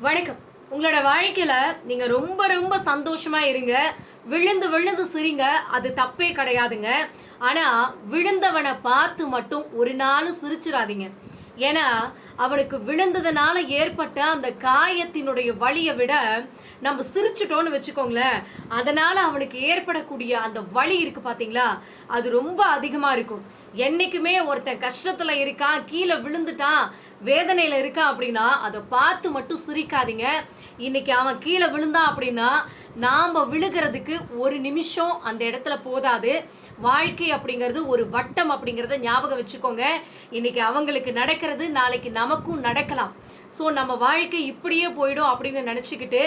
வணக்கம். உங்களோட வாழ்க்கையில நீங்க ரொம்ப ரொம்ப சந்தோஷமா இருங்க. விழுந்து விழுந்து சிரிங்க. அது தப்பே கிடையாதுங்க. ஆனா விழுந்தவனை பார்த்து மட்டும் ஒரு நாளும் சிரிச்சிடாதீங்க ஏன்னா அவனுக்கு விழுந்ததுனால ஏற்பட்ட அந்த காயத்தினுடைய வலியை விட நம்ம சிரிச்சிட்டோம்னு வச்சுக்கோங்களேன். அதனால அவனுக்கு ஏற்படக்கூடிய அந்த வலி இருக்கு பாத்தீங்களா? அது ரொம்ப அதிகமா இருக்கும். என்னைக்குமே ஒருத்தன் கஷ்டத்துல இருக்கான் கீழே விழுந்துட்டான் வேதனையில இருக்கான் அப்படின்னா அதை பார்த்து மட்டும் சிரிக்காதீங்க. இன்னைக்கு அவன் கீழே விழுந்தான் அப்படின்னா நாம விழுகிறதுக்கு ஒரு நிமிஷம் அந்த இடத்துல போதாது. வாழ்க்கை அப்படிங்கிறது ஒரு வட்டம் அப்படிங்கிறத ஞாபகம் வச்சுக்கோங்க. இன்னைக்கு அவங்களுக்கு நடக்கிறது நாளைக்கு நமக்கும் நடக்கலாம். ஸோ நம்ம வாழ்க்கை இப்படியே போயிடும் அப்படின்னு நினச்சிக்கிட்டு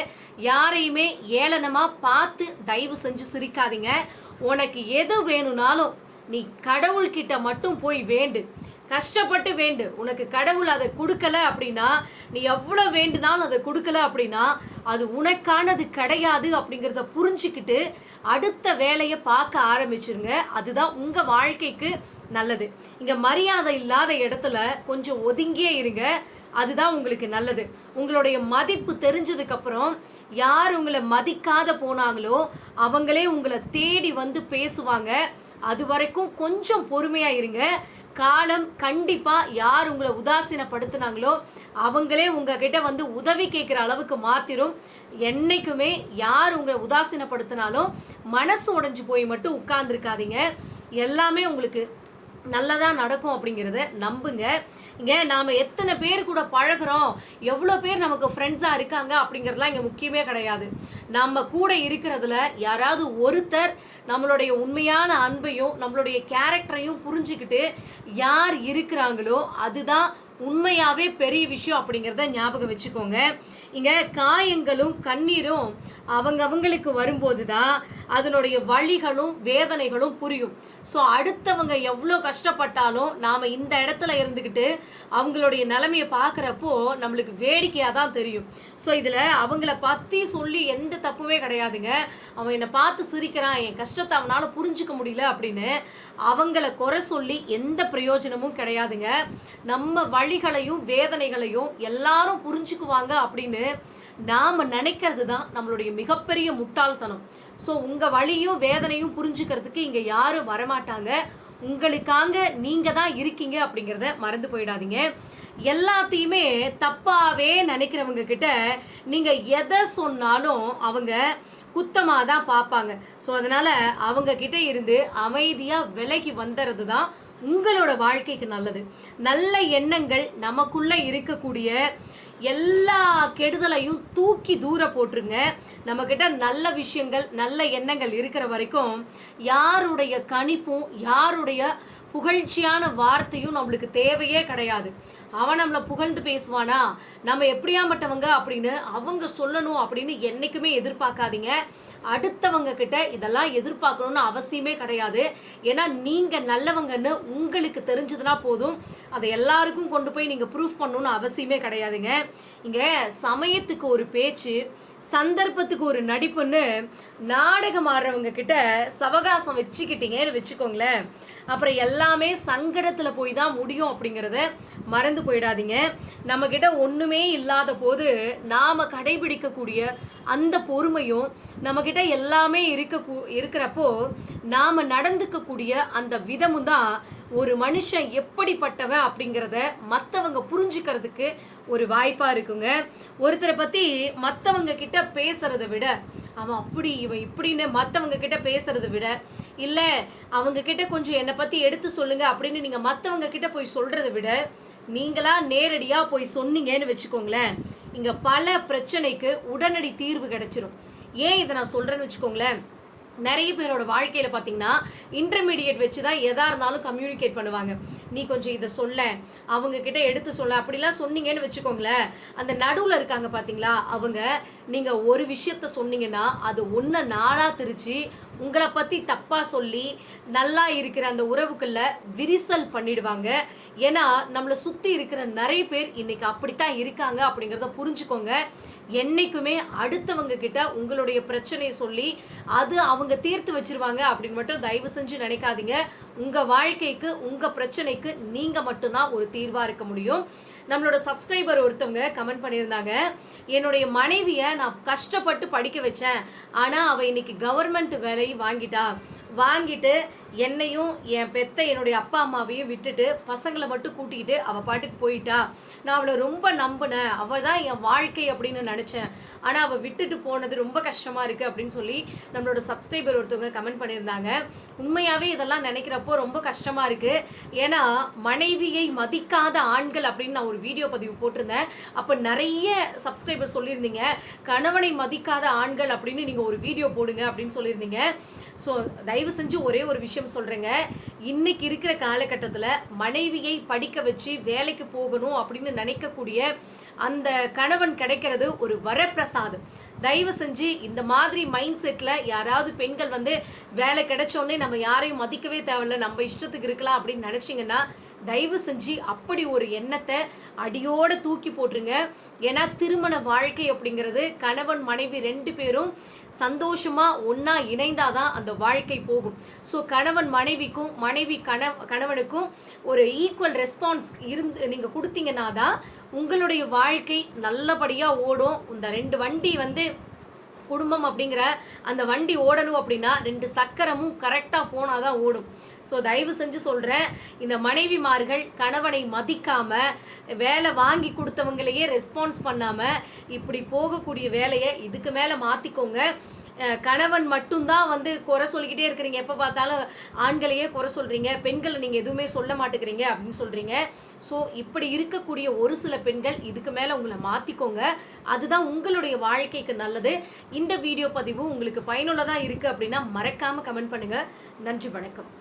யாரையுமே ஏளனமாக பார்த்து தயவு செஞ்சு சிரிக்காதீங்க. உனக்கு எது வேணும்னாலும் நீ கடவுள்கிட்ட மட்டும் போய் வேண்டு. கஷ்டப்பட்டு வேண்டு. உனக்கு கடவுள் அதை கொடுக்கல அப்படின்னா நீ எவ்வளோ வேண்டுனாலும் அதை கொடுக்கல அப்படின்னா அது உனக்கானது கிடையாது அப்படிங்கிறத புரிஞ்சுக்கிட்டு அடுத்த வேலையை பார்க்க ஆரம்பிச்சிருங்க. அதுதான் உங்கள் வாழ்க்கைக்கு நல்லது. இங்கே மரியாதை இல்லாத இடத்துல கொஞ்சம் ஒதுங்கியே இருங்க. அதுதான் உங்களுக்கு நல்லது. உங்களுடைய மதிப்பு தெரிஞ்சதுக்கப்புறம் யார் உங்களை மதிக்காத போனாங்களோ அவங்களே உங்களை தேடி வந்து பேசுவாங்க. அது வரைக்கும் கொஞ்சம் பொறுமையாக இருங்க. காலம் கண்டிப்பாக யார் உங்களை உதாசீனப்படுத்தினாங்களோ அவங்களே உங்ககிட்ட வந்து உதவி கேட்குற அளவுக்கு மாத்திரும். என்றைக்குமே யார் உங்களை உதாசீனப்படுத்தினாலும் மனசு உடைஞ்சு போய் மட்டும் உட்கார்ந்துருக்காதீங்க. எல்லாமே உங்களுக்கு நல்லதாக நடக்கும் அப்படிங்கிறத நம்புங்க. இங்கே நாம் எத்தனை பேர் கூட பழகுறோம் எவ்வளோ பேர் நமக்கு ஃப்ரெண்ட்ஸாக இருக்காங்க அப்படிங்கிறதுலாம் இங்கே முக்கியமே கிடையாது. நம்ம கூட இருக்கிறதுல யாராவது ஒருத்தர் நம்மளுடைய உண்மையான அன்பையும் நம்மளுடைய கேரக்டரையும் புரிஞ்சுக்கிட்டு யார் இருக்கிறாங்களோ அதுதான் உண்மையாவே பெரிய விஷயம் அப்படிங்கிறத ஞாபகம் வச்சுக்கோங்க. இங்க காயங்களும் கண்ணீரும் அவங்க அவங்களுக்கு வரும்போது தான் அதனுடைய வழிகளும் வேதனைகளும் புரியும். ஸோ அடுத்தவங்க எவ்வளோ கஷ்டப்பட்டாலும் நாம் இந்த இடத்துல இருந்துக்கிட்டு அவங்களுடைய நிலைமையை பார்க்குறப்போ நம்மளுக்கு வேடிக்கையாக தான் தெரியும். ஸோ இதில் அவங்கள பற்றி சொல்லி எந்த தப்புமே கிடையாதுங்க. அவன் என்னை பார்த்து சிரிக்கிறான் என் கஷ்டத்தை அவனால் புரிஞ்சிக்க முடியல அப்படின்னு அவங்கள குறை சொல்லி எந்த பிரயோஜனமும் கிடையாதுங்க. நம்ம வழி வழிகளையும் வேதனைகளையும் எல்லாரும் புரிஞ்சுக்குவாங்க அப்படின்னு நாம் நினைக்கிறது தான் நம்மளுடைய மிகப்பெரிய முட்டாள்தனம். ஸோ உங்கள் வழியும் வேதனையும் புரிஞ்சுக்கிறதுக்கு இங்கே யாரும் வரமாட்டாங்க. உங்களுக்காக நீங்கள் தான் இருக்கீங்க அப்படிங்கிறத மறந்து போயிடாதீங்க. எல்லாத்தையுமே தப்பாகவே நினைக்கிறவங்க கிட்ட நீங்கள் எதை சொன்னாலும் அவங்க குத்தமாக தான் பார்ப்பாங்க. ஸோ அதனால் அவங்கக்கிட்ட இருந்து அமைதியாக விலகி வந்துடுறது தான் உங்களோட வாழ்க்கைக்கு நல்லது. நல்ல எண்ணங்கள் நமக்குள்ளே இருக்கக்கூடிய எல்லா கெடுதலையும் தூக்கி தூர போட்டுருங்க. நம்மக்கிட்ட நல்ல விஷயங்கள் நல்ல எண்ணங்கள் இருக்கிற வரைக்கும் யாருடைய கணிப்பும் யாருடைய புகழ்ச்சியான வார்த்தையும் நம்மளுக்கு தேவையே கிடையாது. அவன் நம்மளை புகழ்ந்து பேசுவானா? நம்ம எப்படியாமட்டவங்க அப்படின்னு அவங்க சொல்லணும் அப்படின்னு என்றைக்குமே எதிர்பார்க்காதீங்க. அடுத்தவங்க கிட்ட இதெல்லாம் எதிர்பார்க்கணும்னு அவசியமே கிடையாது. ஏன்னா நீங்க நல்லவங்கன்னு உங்களுக்கு தெரிஞ்சதுன்னா போதும். அதை எல்லாருக்கும் கொண்டு போய் நீங்க ப்ரூஃப் பண்ணணும்னு அவசியமே கிடையாதுங்க. இங்க சமயத்துக்கு ஒரு பேச்சு சந்தர்ப்பத்துக்கு ஒரு நடிப்புன்னு நாடகம் ஆடுறவங்க கிட்ட சவகாசம் வச்சுக்கிட்டீங்கன்னு வச்சுக்கோங்களேன். அப்புறம் எல்லாமே சங்கடத்தில் போய் தான் முடியும் அப்படிங்கிறத மறந்து போயிடாதீங்க. நம்ம கிட்ட ஒன்றுமே இல்லாத போது நாம் கடைபிடிக்கக்கூடிய அந்த பொறுமையும் நம்மக்கிட்ட எல்லாமே இருக்க இருக்கிறப்போ நாம் நடந்துக்கக்கூடிய அந்த விதமும் தான் ஒரு மனுஷன் எப்படிப்பட்டவன் அப்படிங்கிறத மற்றவங்க புரிஞ்சுக்கிறதுக்கு ஒரு வாய்ப்பாக இருக்குங்க. ஒருத்தரை பற்றி மற்றவங்க கிட்ட பேசுறதை விட அவன் அப்படி இவன் இப்படின்னு மற்றவங்க கிட்ட பேசுறதை விட இல்லை அவங்க கிட்ட கொஞ்சம் என்னை பற்றி எடுத்து சொல்லுங்க அப்படின்னு நீங்கள் மற்றவங்க கிட்ட போய் சொல்றதை விட நீங்களா நேரடியாக போய் சொன்னீங்கன்னு வச்சுக்கோங்களேன். இங்கே பல பிரச்சனைக்கு உடனடி தீர்வு கிடைச்சிரும். ஏன் இதை நான் சொல்கிறேன்னு வச்சுக்கோங்களேன்? நிறைய பேரோட வாழ்க்கையில் பார்த்தீங்கன்னா இன்டர்மீடியட் வச்சு தான் எதாக இருந்தாலும் கம்யூனிகேட் பண்ணுவாங்க. நீ கொஞ்சம் இதை சொல்ல அவங்கக்கிட்ட எடுத்து சொல்ல அப்படிலாம் சொன்னீங்கன்னு வச்சுக்கோங்களேன். அந்த நடுவில் இருக்காங்க பார்த்தீங்களா அவங்க நீங்கள் ஒரு விஷயத்த சொன்னீங்கன்னா அது ஒன்றை நாளாக திரிச்சு உங்களை பற்றி தப்பாக சொல்லி நல்லா இருக்கிற அந்த உறவுக்குள்ள விரிசல் பண்ணிடுவாங்க. ஏன்னா நம்மளை சுற்றி இருக்கிற நிறைய பேர் இன்னைக்கு அப்படித்தான் இருக்காங்க அப்படிங்கிறத புரிஞ்சுக்கோங்க. என்னைக்குமே அடுத்தவங்க கிட்ட உங்களுடைய பிரச்சனையை சொல்லி அது அவங்க தீர்த்து வச்சிருவாங்க அப்படின்னு மட்டும் தயவு செஞ்சு நினைக்காதீங்க. உங்க வாழ்க்கைக்கு உங்க பிரச்சனைக்கு நீங்க மட்டும்தான் ஒரு தீர்வா இருக்க முடியும். நம்மளோட சப்ஸ்கிரைபர் ஒருத்தவங்க கமெண்ட் பண்ணியிருந்தாங்க. என்னுடைய மனைவியை நான் கஷ்டப்பட்டு படிக்க வச்சேன். ஆனால் அவள் இன்னைக்கு கவர்மெண்ட் வேலையை வாங்கிட்டா. வாங்கிட்டு என்னையும் என் பெத்த என்னுடைய அப்பா அம்மாவையும் விட்டுட்டு பசங்களை மட்டும் கூட்டிக்கிட்டு அவள் பாட்டுக்கு போயிட்டா. நான் அவளை ரொம்ப நம்பினேன். அவள் தான் என் வாழ்க்கை அப்படின்னு நினச்சேன். ஆனால் அவள் விட்டுட்டு போனது ரொம்ப கஷ்டமாக இருக்குது அப்படின்னு சொல்லி நம்மளோட சப்ஸ்கிரைபர் ஒருத்தவங்க கமெண்ட் பண்ணியிருந்தாங்க. உண்மையாகவே இதெல்லாம் நினைக்கிறப்போ ரொம்ப கஷ்டமாக இருக்குது ஏன்னா மனைவியை மதிக்காத ஆண்கள் அப்படின்னு நான் ஒரு வீடியோ பதிவு போட்டிருந்தேன். அப்போ நிறைய சப்ஸ்கிரைபர் சொல்லியிருந்தீங்க. கணவனை மதிக்காத ஆண்கள் அப்படின்னு நீங்கள் ஒரு வீடியோ போடுங்க அப்படின்னு சொல்லியிருந்தீங்க. ஸோ தயவு செஞ்சு ஒரே ஒரு விஷயம் சொல்கிறேங்க இன்னைக்கு இருக்கிற காலகட்டத்தில் மனைவியை படிக்க வச்சு வேலைக்கு போகணும் அப்படின்னு நினைக்கக்கூடிய அந்த கணவன் கிடைக்கிறது ஒரு வரப்பிரசாதம். தயவு செஞ்சு இந்த மாதிரி மைண்ட் செட்டில் யாராவது பெண்கள் வந்து வேலை கிடைச்சோடனே நம்ம யாரையும் மதிக்கவே தேவையில்ல நம்ம இஷ்டத்துக்கு இருக்கலாம் அப்படின்னு நினச்சிங்கன்னா தயவு செஞ்சு அப்படி ஒரு எண்ணத்தை அடியோடு தூக்கி போட்டுருங்க. ஏன்னா திருமண வாழ்க்கை அப்படிங்கிறது கணவன் மனைவி ரெண்டு பேரும் சந்தோஷமாக ஒன்றா இணைந்தால் இணைந்தாதான் அந்த வாழ்க்கை போகும். ஸோ கணவன் மனைவிக்கும் மனைவி கண கணவனுக்கும் ஒரு ஈக்குவல் ரெஸ்பான்ஸ் இருந்து நீங்கள் கொடுத்தீங்கன்னா தான் உங்களுடைய வாழ்க்கை நல்லபடியாக ஓடும். இந்த ரெண்டு வண்டி வந்து குடும்பம் அப்படிங்கிற அந்த வண்டி ஓடணும் அப்படின்னா ரெண்டு சக்கரமும் கரெக்டாக போனால் தான் ஓடும். ஸோ தயவு செஞ்சு சொல்கிறேன் இந்த மனைவிமார்கள் கணவனை மதிக்காமல் வேலை வாங்கி கொடுத்தவங்களையே ரெஸ்பான்ஸ் பண்ணாமல் இப்படி போகக்கூடிய வேலையை இதுக்கு மேலே மாற்றிக்கோங்க கணவன் மட்டும்தான் வந்து குறை சொல்லிக்கிட்டே இருக்கிறீங்க. எப்போ பார்த்தாலும் ஆண்களையே குறை சொல்கிறீங்க பெண்களை நீங்கள் எதுவுமே சொல்ல மாட்டேங்கிறீங்க அப்படின்னு சொல்கிறீங்க ஸோ இப்படி இருக்கக்கூடிய ஒரு சில பெண்கள் இதுக்கு மேலே உங்களை மாற்றிக்கோங்க அதுதான் உங்களுடைய வாழ்க்கைக்கு நல்லது. இந்த வீடியோ பதிவு உங்களுக்கு பயனுள்ளதாக இருக்குது அப்படின்னா மறக்காமல் கமெண்ட் பண்ணுங்கள் நன்றி வணக்கம்.